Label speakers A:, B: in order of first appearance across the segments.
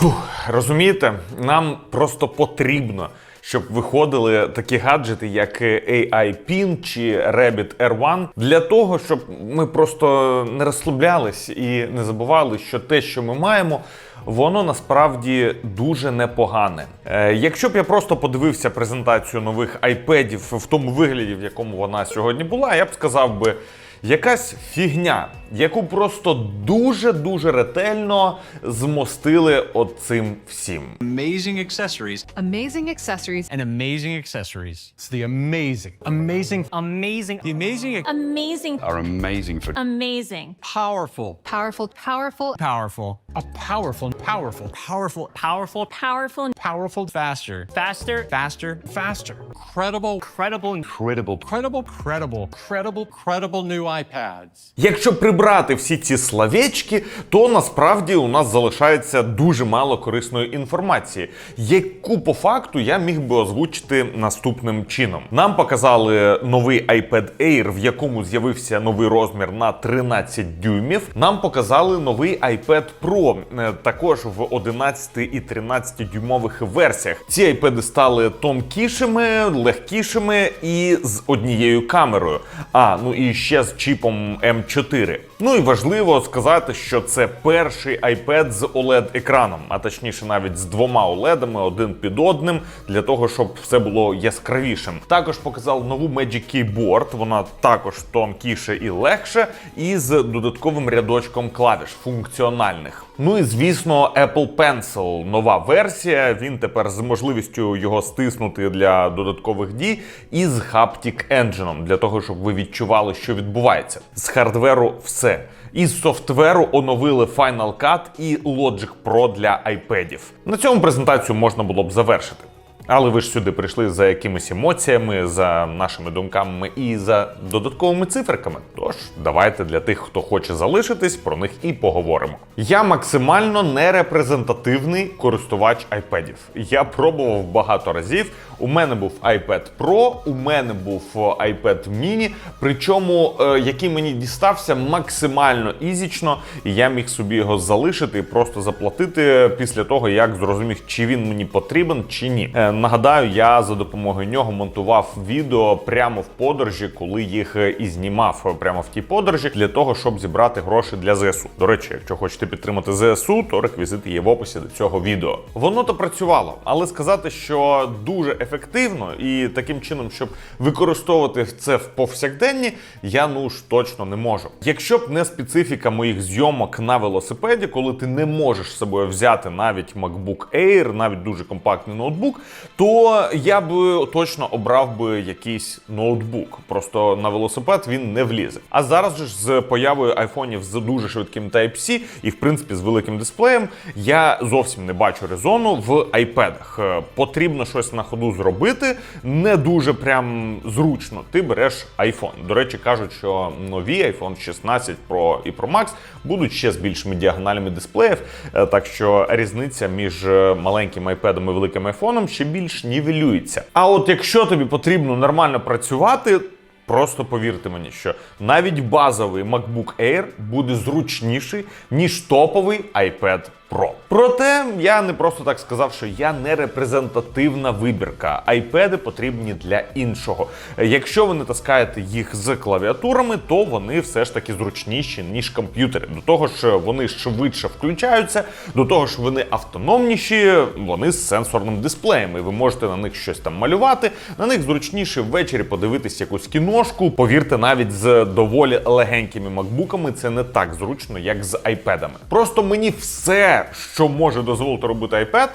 A: Фух, розумієте, нам просто потрібно, щоб виходили такі гаджети, як AI Pin чи Rabbit R1, для того, щоб ми просто не розслаблялись і не забували, що те, що ми маємо. Воно насправді дуже непогане. Е, якщо б я просто подивився презентацію нових айпедів в тому вигляді, в якому вона сьогодні була, я б сказав би, якась фігня, яку просто дуже-дуже ретельно змостили оцим всім.
B: amazing accessories
C: Amazing accessories.
B: and amazing accessories. It's the amazing, amazing,
D: Amazing.
B: the amazing,
D: Amazing.
E: are amazing for
D: Amazing.
B: powerful,
C: Powerful, powerful,
B: powerful, a powerful, powerful, powerful,
D: Powerful. Powerful.
B: powerful, faster,
D: Faster.
B: faster, faster, credible,
D: Credible.
E: credible
B: credible, credible, credible, credible new iPads.
A: Якщо прибрати всі ці словечки, то насправді у нас залишається дуже мало корисної інформації, яку по факту я міг би озвучити наступним чином. Нам показали новий iPad Air, в якому з'явився новий розмір на 13 дюймів. Нам показали новий iPad Pro, е, також в 11 і 13 дюймових версіях. Ці iPad стали тонкішими, легкішими і з однією камерою. А ну і ще з чіпом M4. Ну і важливо сказати, що це перший iPad з oled екраном, а точніше навіть з двома OLED-ами, один під одним, для того, щоб все було яскравішим. Також показав нову Magic Keyboard, вона також тонкіше і легше, і з додатковим рядочком клавіш функціональних. Ну і звісно, Apple Pencil, нова версія. Він тепер з можливістю його стиснути для додаткових дій, і з Haptic Engine, для того, щоб ви відчували, що відбувається. З хардверу все. Із софтверу оновили Final Cut і Logic Pro для iPadів. На цьому презентацію можна було б завершити. Але ви ж сюди прийшли за якимись емоціями, за нашими думками і за додатковими циферками. Тож давайте для тих, хто хоче залишитись, про них і поговоримо. Я максимально нерепрезентативний користувач айпедів. Я пробував багато разів. У мене був iPad Pro, у мене був iPad mini, причому е, який мені дістався максимально ізічно, і я міг собі його залишити і просто заплатити після того, як зрозумів, чи він мені потрібен, чи ні. Нагадаю, я за допомогою нього монтував відео прямо в подорожі, коли їх е, і знімав е, прямо в тій подорожі, для того, щоб зібрати гроші для ЗСУ. До речі, якщо хочете підтримати ЗСУ, то реквізити є в описі до цього відео. Воно то працювало, але сказати, що дуже ефективно і таким чином, щоб використовувати це в повсякденні, я ну ж точно не можу. Якщо б не специфіка моїх зйомок на велосипеді, коли ти не можеш з собою взяти навіть MacBook Air, навіть дуже компактний ноутбук, то я б точно обрав би якийсь ноутбук. Просто на велосипед він не влізе. А зараз ж з появою айфонів з дуже швидким Type-C і в принципі з великим дисплеєм, я зовсім не бачу резону в айпедах. Е, Потрібно щось на ходу зробити, не дуже прям зручно. Ти береш iPhone. До речі, кажуть, що нові iPhone 16 Pro і Pro Max будуть ще з більшими діагоналями дисплеїв. Е, Так що різниця між е, маленьким iPad і великим айфоном ще більш нівелюється. А от якщо тобі потрібно нормально працювати. Просто повірте мені, що навіть базовий MacBook Air буде зручніший, ніж топовий iPad Pro. Проте я не просто так сказав, що я не репрезентативна вибірка. Айпеди потрібні для іншого. Якщо ви не таскаєте їх з клавіатурами, то вони все ж таки зручніші, ніж комп'ютери. До того ж, вони швидше включаються, до того ж, вони автономніші, вони з сенсорним дисплеєм. І ви можете на них щось там малювати. На них зручніше ввечері подивитись якусь кіношку. Повірте, навіть з доволі легенькими макбуками це не так зручно, як з айпедами. Просто мені все, що може дозволити робити iPad,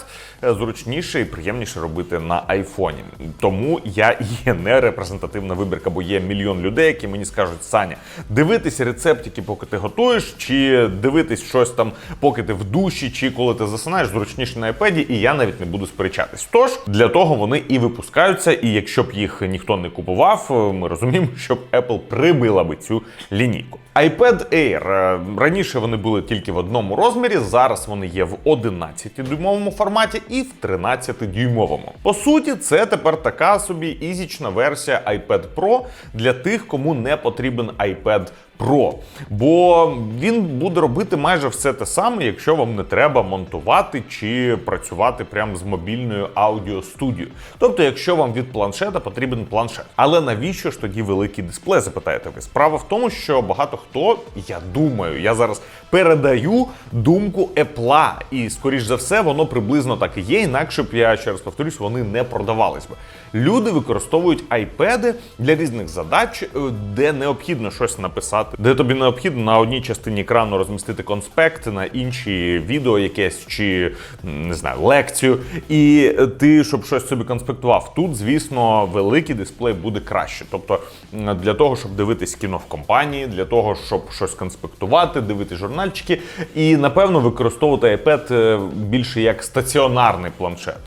A: зручніше і приємніше робити на айфоні. Тому я є не репрезентативна вибірка, бо є мільйон людей, які мені скажуть, Саня, дивитись рецептики, поки ти готуєш, чи дивитись щось там, поки ти в душі, чи коли ти засинаєш, зручніше на iPad, і я навіть не буду сперечатись. Тож для того вони і випускаються. І якщо б їх ніхто не купував, е, ми розуміємо, щоб Apple прибила би цю лінійку. iPad Air. е, Раніше вони були тільки в одному розмірі, зараз вони є в 11-дюймовому форматі в 13-дюймовому. По суті, це тепер така собі ізічна версія iPad Pro для тих, кому не потрібен iPad Pro, бо він буде робити майже все те саме, якщо вам не треба монтувати чи працювати прямо з мобільною аудіостудією. Тобто, якщо вам від планшета потрібен планшет. Але навіщо ж тоді великий дисплей? Запитаєте ви? Справа в тому, що багато хто, я думаю, я зараз передаю думку Apple, і скоріш за все, воно приблизно так і є. Інакше б я ще раз повторюсь, вони не продавались би. Люди використовують айпеди для різних задач, е, де необхідно щось написати, де тобі необхідно на одній частині екрану розмістити конспект, на іншій відео якесь чи не знаю, лекцію. І ти, щоб щось собі конспектував. Тут, звісно, великий дисплей буде краще. Тобто для того, щоб дивитись кіно в компанії, для того, щоб щось конспектувати, дивити журнальчики, і напевно використовувати iPad е, більше як стаціонарний планшет.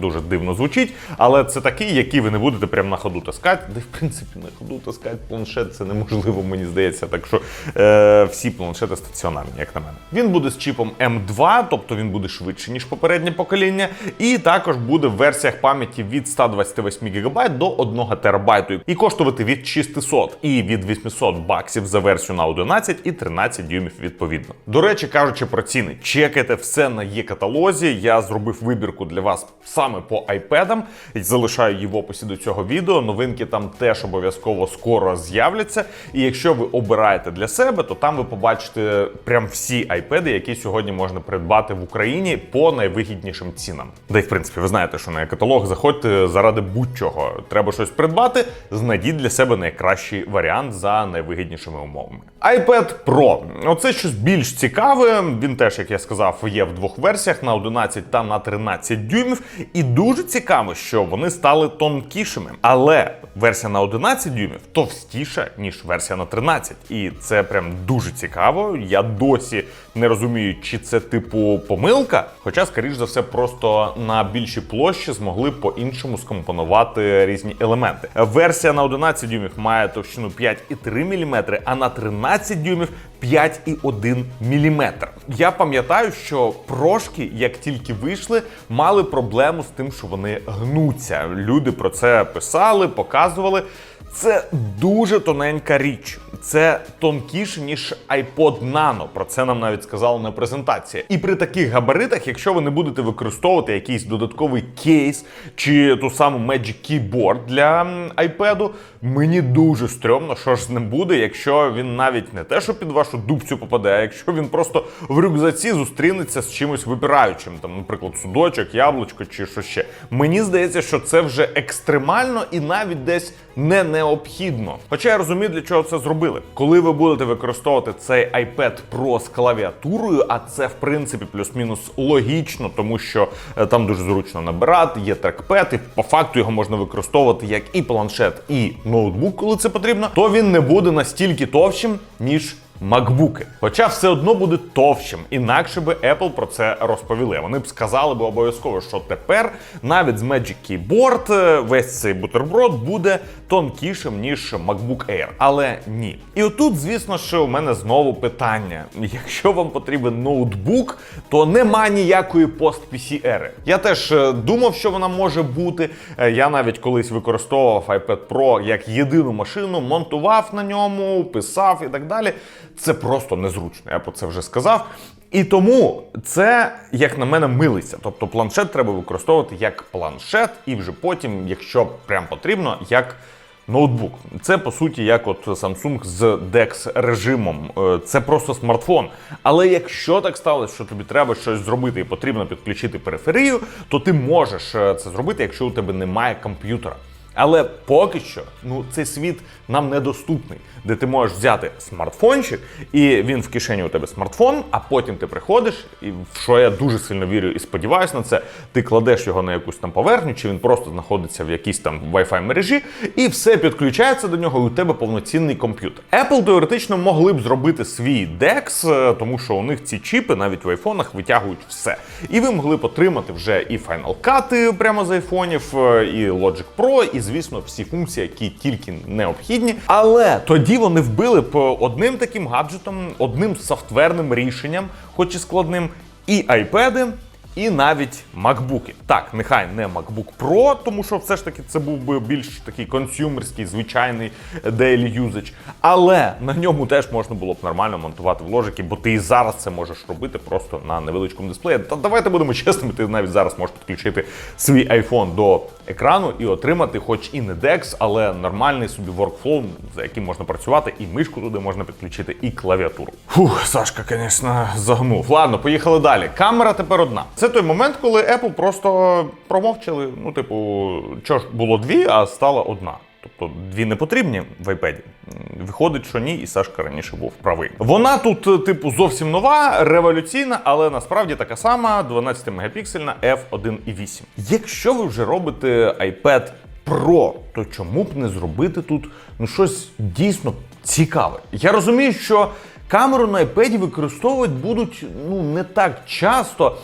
A: Дуже дивно звучить, але це такий, який ви не будете прямо на ходу таскати. Де в принципі на ходу таскати планшет це неможливо, мені здається. Так що е, всі планшети стаціонарні, як на мене. Він буде з чіпом M2, тобто він буде швидше, ніж попереднє покоління, і також буде в версіях пам'яті від 128 ГБ до 1 ТБ. І коштувати від 600 і від 800 баксів за версію на 11 і 13 дюймів відповідно. До речі, кажучи про ціни, чекайте все на є каталозі. Я зробив вибірку для вас саме по айпедам. Залишаю її в описі до цього відео. Новинки там теж обов'язково скоро з'являться. І якщо ви обираєте для себе, то там ви побачите прям всі айпеди, які сьогодні можна придбати в Україні по найвигіднішим цінам. Й в принципі, ви знаєте, що на каталог заходьте заради будь-чого. Треба щось придбати, знайдіть для себе найкращий варіант за найвигіднішими умовами. iPad Pro. Оце щось більш цікаве. Він теж, як я сказав, є в двох версіях на 11 та на 13 дюймів. І дуже цікаво, що вони стали тонкішими. Але версія на 11 дюймів товстіша, ніж версія на 13. І це прям дуже цікаво. Я досі не розумію, чи це типу помилка. Хоча, скоріш за все, просто на більшій площі змогли по-іншому скомпонувати різні елементи. Версія на 11 дюймів має товщину 5,3 мм, а на 13 дюймів 5,1 мм. Я пам'ятаю, що прошки, як тільки вийшли, мали проблему з тим, що вони гнуться. Люди про це писали, показували. Це дуже тоненька річ. Це тонкіше, ніж iPod Nano. Про це нам навіть сказали на презентації. І при таких габаритах, якщо ви не будете використовувати якийсь додатковий кейс чи ту саму Magic Keyboard для iPad, мені дуже стрьомно, що ж з ним буде, якщо він навіть не те, що під вашу дубцю попаде, а якщо він просто в рюкзаці зустрінеться з чимось випираючим, там, наприклад, судочок, яблучко чи що ще. Мені здається, що це вже екстремально і навіть десь не не необхідно. Хоча я розумію, для чого це зробили. Коли ви будете використовувати цей iPad Pro з клавіатурою, а це в принципі плюс-мінус логічно, тому що е, там дуже зручно набирати, є трекпед, і по факту його можна використовувати як і планшет, і ноутбук, коли це потрібно, то він не буде настільки товщим, ніж макбуки. Хоча все одно буде товщим, інакше би Apple про це розповіли. Вони б сказали би обов'язково, що тепер навіть з Magic Keyboard е, весь цей бутерброд буде тонкішим, ніж MacBook Air. Але ні. І отут, звісно, що у мене знову питання: якщо вам потрібен ноутбук, то нема ніякої пост-PC ери. Я теж е, думав, що вона може бути. Е, Я навіть колись використовував iPad Pro як єдину машину, монтував на ньому, писав і так далі. Це просто незручно. Я про це вже сказав. І тому це, як на мене, милиться. Тобто планшет треба використовувати як планшет, і вже потім, якщо прям потрібно, як ноутбук. Це по суті як от Samsung з DeX режимом. Е, Це просто смартфон. Але якщо так сталося, що тобі треба щось зробити і потрібно підключити периферію, то ти можеш е, це зробити, якщо у тебе немає комп'ютера. Але поки що, ну цей світ нам недоступний, де ти можеш взяти смартфончик, і він в кишені у тебе смартфон, а потім ти приходиш, і в що я дуже сильно вірю і сподіваюся на це, ти кладеш його на якусь там поверхню, чи він просто знаходиться в якійсь там Wi-Fi мережі, і все підключається до нього, і у тебе повноцінний комп'ютер. Apple теоретично могли б зробити свій DeX, е, тому що у них ці чіпи навіть в айфонах витягують все. І ви могли б отримати вже і Final Cut прямо з айфонів, е, і Logic Pro, і звісно, всі функції, які тільки необхідні. Але тоді вони вбили б одним таким гаджетом, одним софтверним рішенням, хоч і складним, і айпеди, і навіть макбуки. Так, нехай не MacBook Pro, тому що все ж таки це був би більш такий консюмерський, звичайний daily usage. Але на ньому теж можна було б нормально монтувати вложики, бо ти і зараз це можеш робити просто на невеличкому дисплеї. Та давайте будемо чесними, ти навіть зараз можеш підключити свій iPhone до екрану і отримати, хоч і не DeX, але нормальний собі workflow, за яким можна працювати, і мишку туди можна підключити, і клавіатуру. Фух, Сашка, звісно, загнув. Ладно, поїхали далі. Камера тепер одна. Це той момент, коли Apple просто промовчали. Ну, типу, що ж було дві, а стала одна. Тобто дві не потрібні в iPad. Виходить, що ні, і Сашка раніше був правий. Вона тут, е, типу, зовсім нова, революційна, але насправді така сама 12-мегапіксельна f1.8. Якщо ви вже робите iPad Pro, то чому б не зробити тут ну щось дійсно цікаве? Я розумію, що камеру на iPad використовувати будуть ну не так часто.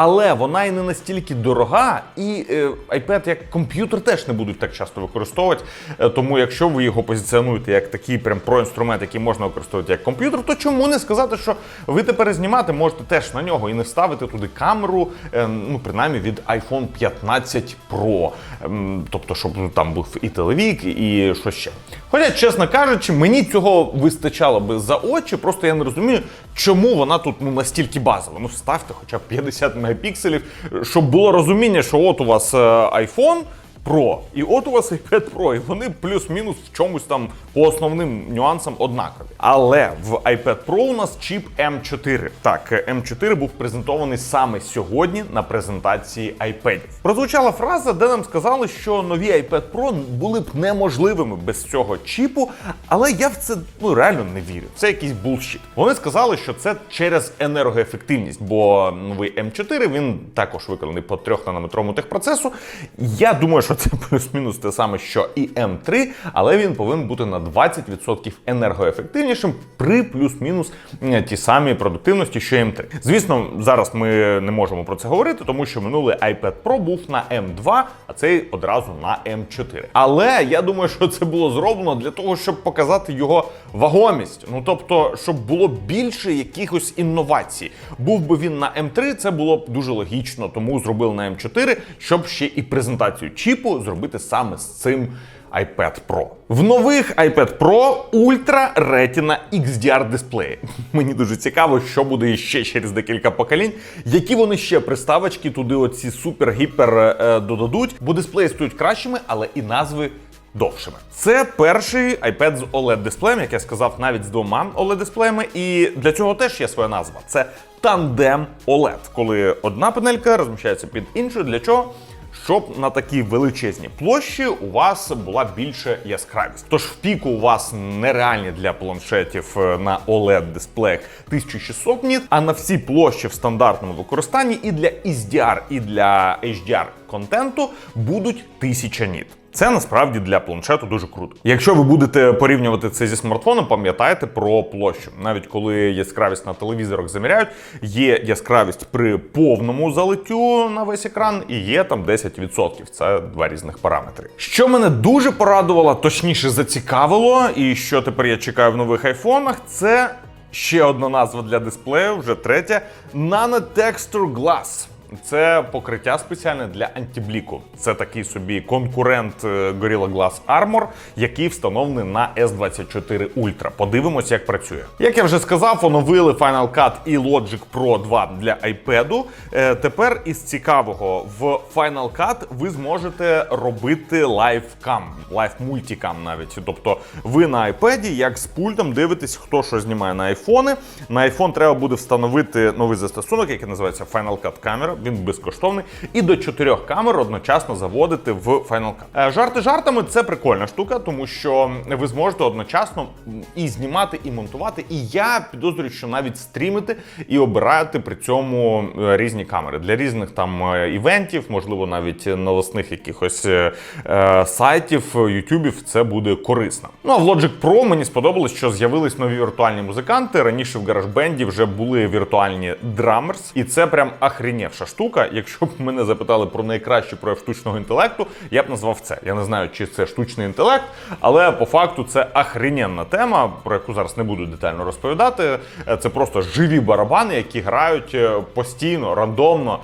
A: Але вона і не настільки дорога, і е, iPad як комп'ютер теж не будуть так часто використовувати. Е, тому якщо ви його позиціонуєте як такий прям проінструмент, який можна використовувати як комп'ютер, то чому не сказати, що ви тепер знімати можете теж на нього і не ставити туди камеру, е, ну принаймні від iPhone 15 Pro. Ем, тобто, щоб там був і телевік, і що ще. Хоча, чесно кажучи, мені цього вистачало би за очі, просто я не розумію, чому вона тут ну настільки базова. Ну ставте хоча б 50 мегапікселів, щоб було розуміння, що от у вас е, iPhone Pro, і от у вас iPad Pro, і вони плюс-мінус в чомусь там по основним нюансам однакові. Але в iPad Pro у нас чіп M4. Так, е, M4 був презентований саме сьогодні на презентації iPad. Прозвучала фраза, де нам сказали, що нові iPad Pro були б неможливими без цього чіпу, але я в це ну реально не вірю. Це якийсь булшіт. Вони сказали, що це через енергоефективність, бо новий M4 він також виконаний по 3 нанометровому техпроцесу. Я думаю, що це плюс-мінус те саме, що і M3, але він повинен бути на 20% енергоефективнішим при плюс-мінус ті самі продуктивності, що M3. Звісно, зараз ми не можемо про це говорити, тому що минулий iPad Pro був на M2, а цей одразу на M4. Але я думаю, що це було зроблено для того, щоб показати його вагомість. Ну тобто, щоб було більше якихось інновацій. Був би він на M3, це було б дуже логічно, тому зробили на M4, щоб ще і презентацію чіпу зробити саме з цим. iPad Pro. В нових iPad Pro Ultra Retina XDR дисплеї. Мені дуже цікаво, що буде ще через декілька поколінь, які вони ще приставочки туди оці супер-гіпер е, додадуть, бо дисплеї стають кращими, але і назви довшими. Це перший iPad з oled дисплеєм, як я сказав, навіть з двома oled дисплеями. І для цього теж є своя назва. Це тандем OLED, коли одна панелька розміщається під іншою. Для чого? Щоб на такій величезній площі у вас була більша яскравість. Тож в піку у вас нереальні для планшетів е, на oled дисплеях 1600 ніт, а на всій площі в стандартному використанні і для SDR, і для HDR контенту будуть 1000 ніт. Це насправді для планшету дуже круто. Якщо ви будете порівнювати це зі смартфоном, пам'ятайте про площу. Навіть коли яскравість на телевізорах заміряють, є яскравість при повному залиттю на весь екран, і є там 10%. Це два різних параметри. Що мене дуже порадувало, точніше зацікавило, і що тепер я чекаю в нових айфонах, це ще одна назва для дисплею, вже третя Nano Texture Glass. Це покриття спеціальне для антибліку. Це такий собі конкурент е, Gorilla Glass Armor, який встановлений на S24 Ultra. Подивимось, як працює. Як я вже сказав, оновили Final Cut і Logic Pro 2 для iPad. Е, Тепер із цікавого в Final Cut ви зможете робити лайвкам, лайв мультикам навіть. Тобто ви на iPad, як з пультом, дивитесь, хто що знімає на айфони. На iPhone треба буде встановити новий застосунок, який називається Final Cut Camera. Він безкоштовний. І до чотирьох камер одночасно заводити в Final Cut. Е, Жарти жартами це прикольна штука, тому що ви зможете одночасно і знімати, і монтувати. І я підозрюю, що навіть стрімити і обирати при цьому е, різні камери для різних там е, івентів, можливо, навіть новосних якихось е, сайтів, ютюбів. Це буде корисно. Ну а в Logic Pro мені сподобалось, що з'явились нові віртуальні музиканти. Раніше в GarageBand вже були віртуальні драмерс, і це прям охренєвша штука. Якщо б мене запитали про найкращий прояв штучного інтелекту, я б назвав це. Я не знаю, чи це штучний інтелект, але по факту це ахрененна тема, про яку зараз не буду детально розповідати. Це просто живі барабани, які грають е, постійно, рандомно.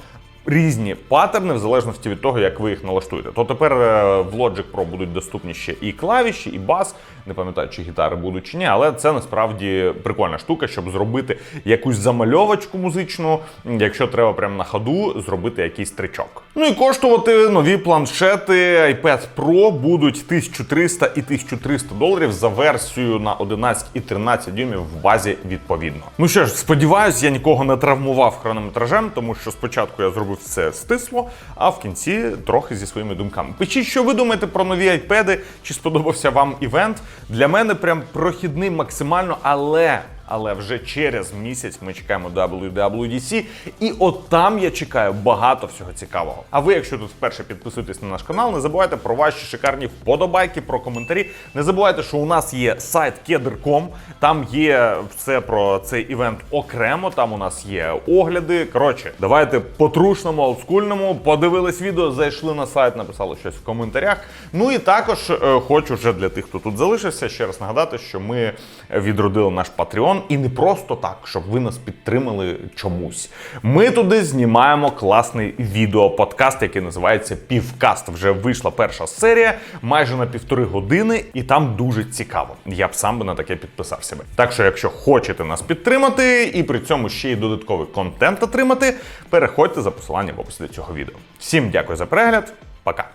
A: Різні паттерни в залежності від того, як ви їх налаштуєте. То тепер е, в Logic Pro будуть доступні ще і клавіші, і бас. Не пам'ятаю, чи гітари будуть чи ні, але це насправді прикольна штука, щоб зробити якусь замальовочку музичну, якщо треба прямо на ходу зробити якийсь тричок. Ну і коштувати нові планшети iPad Pro будуть 1300 і 1300 доларів за версію на 11 і 13 дюймів в базі відповідно. Ну що ж, сподіваюсь, я нікого не травмував хронометражем, тому що спочатку я зробив все стисло, а в кінці трохи зі своїми думками. Пишіть, що ви думаєте про нові айпеди, чи сподобався вам івент. Для мене прям прохідний максимально, але. Але вже через місяць ми чекаємо WWDC, і от там я чекаю багато всього цікавого. А ви, якщо тут вперше підписуєтесь на наш канал, не забувайте про ваші шикарні вподобайки, про коментарі. Не забувайте, що у нас є сайт Keder.com, там є все про цей івент окремо. Там у нас є огляди. Коротше, давайте по-трушному, олдскульному. Подивились відео, зайшли на сайт, написали щось в коментарях. Ну і також е, хочу вже для тих, хто тут залишився, ще раз нагадати, що ми відродили наш Patreon і не просто так, щоб ви нас підтримали чомусь. Ми туди знімаємо класний відеоподкаст, який називається Півкаст. Вже вийшла перша серія, майже на півтори години, і там дуже цікаво. Я б сам би на таке підписав себе. Так що, якщо хочете нас підтримати і при цьому ще й додатковий контент отримати, переходьте за посиланням в описі до цього відео. Всім дякую за перегляд. Пока.